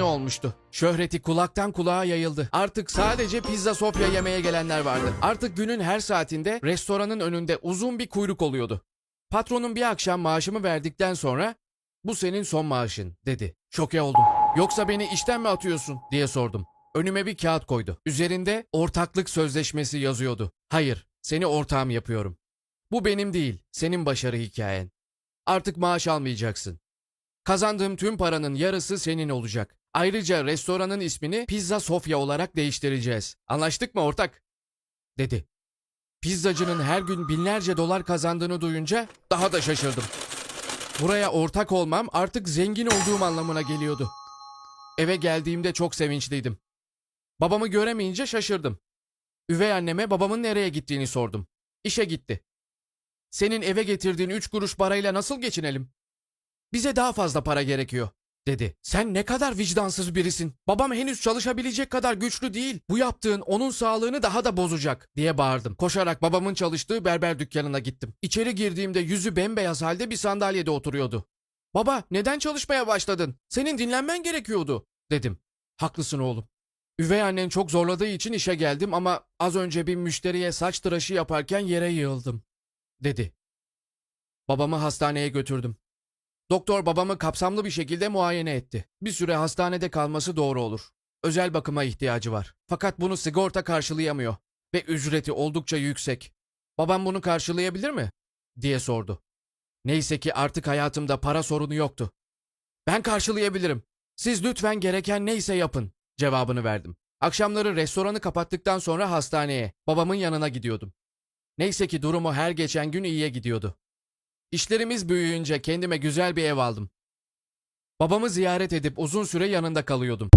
ünlü olmuştu. Şöhreti kulaktan kulağa yayıldı. Artık sadece pizza sofya yemeye gelenler vardı. Artık günün her saatinde restoranın önünde uzun bir kuyruk oluyordu. Patronun bir akşam maaşımı verdikten sonra bu senin son maaşın dedi. Şoke oldum. Yoksa beni işten mi atıyorsun diye sordum. Önüme bir kağıt koydu. Üzerinde ortaklık sözleşmesi yazıyordu. Hayır, seni ortağım yapıyorum. Bu benim değil, senin başarı hikayen. Artık maaş almayacaksın. Kazandığım tüm paranın yarısı senin olacak. Ayrıca restoranın ismini Pizza Sofya olarak değiştireceğiz. Anlaştık mı ortak? Dedi. Pizzacının her gün binlerce dolar kazandığını duyunca daha da şaşırdım. Buraya ortak olmam artık zengin olduğum anlamına geliyordu. Eve geldiğimde çok sevinçliydim. Babamı göremeyince şaşırdım. Üvey anneme babamın nereye gittiğini sordum. İşe gitti. Senin eve getirdiğin üç kuruş parayla nasıl geçinelim? Bize daha fazla para gerekiyor, dedi. Sen ne kadar vicdansız birisin. Babam henüz çalışabilecek kadar güçlü değil. Bu yaptığın onun sağlığını daha da bozacak, diye bağırdım. Koşarak babamın çalıştığı berber dükkanına gittim. İçeri girdiğimde yüzü bembeyaz halde bir sandalyede oturuyordu. Baba, neden çalışmaya başladın? Senin dinlenmen gerekiyordu, dedim. Haklısın oğlum. Üvey annen çok zorladığı için işe geldim ama az önce bir müşteriye saç tıraşı yaparken yere yığıldım, dedi. Babamı hastaneye götürdüm. Doktor babamı kapsamlı bir şekilde muayene etti. Bir süre hastanede kalması doğru olur. Özel bakıma ihtiyacı var. Fakat bunu sigorta karşılayamıyor ve ücreti oldukça yüksek. Babam bunu karşılayabilir mi? diye sordu. Neyse ki artık hayatımda para sorunu yoktu. Ben karşılayabilirim. Siz lütfen gereken neyse yapın cevabını verdim. Akşamları restoranı kapattıktan sonra hastaneye, babamın yanına gidiyordum. Neyse ki durumu her geçen gün iyiye gidiyordu. İşlerimiz büyüyünce kendime güzel bir ev aldım. Babamı ziyaret edip uzun süre yanında kalıyordum.